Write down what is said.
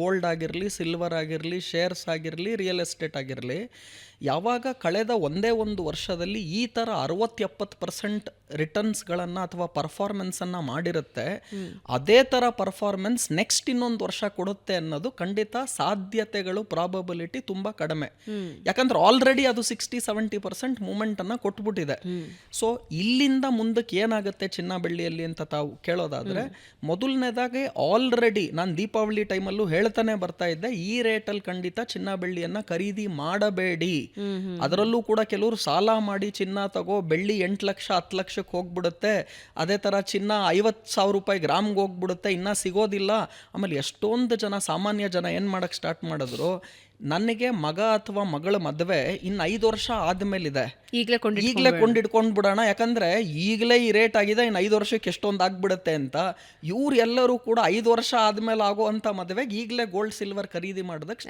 Gold ಆಗಿರಲಿ silver ಆಗಿರಲಿ shares ಆಗಿರಲಿ ರಿಯಲ್ ಎಸ್ಟೇಟ್ ಆಗಿರಲಿ, ಯಾವಾಗ ಕಳೆದ ಒಂದೇ ಒಂದು ವರ್ಷದಲ್ಲಿ ಈ ಥರ ಅರವತ್ತು ಎಪ್ಪತ್ತು ಪರ್ಸೆಂಟ್ ರಿಟರ್ನ್ಸ್ಗಳನ್ನು ಅಥವಾ ಪರ್ಫಾರ್ಮೆನ್ಸನ್ನು ಮಾಡಿರುತ್ತೆ, ಅದೇ ಥರ ಪರ್ಫಾರ್ಮೆನ್ಸ್ ನೆಕ್ಸ್ಟ್ ಇನ್ನೊಂದು ವರ್ಷ ಕೊಡುತ್ತೆ ಅನ್ನೋದು ಖಂಡಿತ ಸಾಧ್ಯತೆಗಳು ಪ್ರಾಬಬಿಲಿಟಿ ತುಂಬ ಕಡಿಮೆ. ಯಾಕಂದ್ರೆ ಆಲ್ರೆಡಿ ಅದು ಸಿಕ್ಸ್ಟಿ ಸೆವೆಂಟಿ ಪರ್ಸೆಂಟ್ ಮೂಮೆಂಟನ್ನು ಕೊಟ್ಬಿಟ್ಟಿದೆ. ಸೊ ಇಲ್ಲಿಂದ ಮುಂದಕ್ಕೆ ಏನಾಗುತ್ತೆ ಚಿನ್ನ ಬೆಳ್ಳಿಯಲ್ಲಿ ಅಂತ ತಾವು ಕೇಳೋದಾದರೆ, ಮೊದಲನೇದಾಗಿ ಆಲ್ರೆಡಿ ನಾನು ದೀಪಾವಳಿ ಟೈಮಲ್ಲೂ ಹೇಳ್ತಾನೆ ಬರ್ತಾ ಇದ್ದೆ ಈ ರೇಟಲ್ಲಿ ಖಂಡಿತ ಚಿನ್ನ ಬೆಳ್ಳಿಯನ್ನ ಖರೀದಿ ಮಾಡಬೇಡಿ. ಅದರಲ್ಲೂ ಕೂಡ ಕೆಲವರು ಸಾಲ ಮಾಡಿ ಚಿನ್ನ ತಗೋ ಬೆಳ್ಳಿ ಎಂಟು ಲಕ್ಷ ಹತ್ತು ಲಕ್ಷಕ್ಕೆ ಹೋಗ್ಬಿಡುತ್ತೆ. ಅದೇ ಥರ ಚಿನ್ನ ಐವತ್ತು ಸಾವಿರ ರೂಪಾಯಿ ಗ್ರಾಮ್ಗೆ ಹೋಗ್ಬಿಡುತ್ತೆ ಇನ್ನೂ ಸಿಗೋದಿಲ್ಲ. ಆಮೇಲೆ ಎಷ್ಟೊಂದು ಜನ ಸಾಮಾನ್ಯ ಜನ ಏನು ಮಾಡಕ್ಕೆ ಸ್ಟಾರ್ಟ್ ಮಾಡಿದ್ರು? ನನಗೆ ಮಗ ಅಥವಾ ಮಗಳ ಮದುವೆ ಇನ್ನು ಐದು ವರ್ಷ ಆದ್ಮೇಲಿದೆ. ಈಗಲೇ ಕೊಂಡು ಈಗಲೇ ಕೊಂಡಿಟ್ಕೊಂಡ್ ಬಿಡೋಣ. ಯಾಕಂದ್ರೆ ಈಗಲೇ ಈ ರೇಟ್ ಆಗಿದೆ ಇನ್ನು ಐದು ವರ್ಷಕ್ಕೆ ಎಷ್ಟೊಂದು ಆಗ್ಬಿಡುತ್ತೆ ಅಂತ. ಇವ್ರು ಎಲ್ಲರೂ ಕೂಡ ಐದು ವರ್ಷ ಆದ್ಮೇಲೆ ಆಗೋ ಅಂತ ಮದುವೆಗೆ ಈಗಲೇ ಗೋಲ್ಡ್ ಸಿಲ್ವರ್ ಖರೀದಿ ಮಾಡೋದಕ್ಕೆ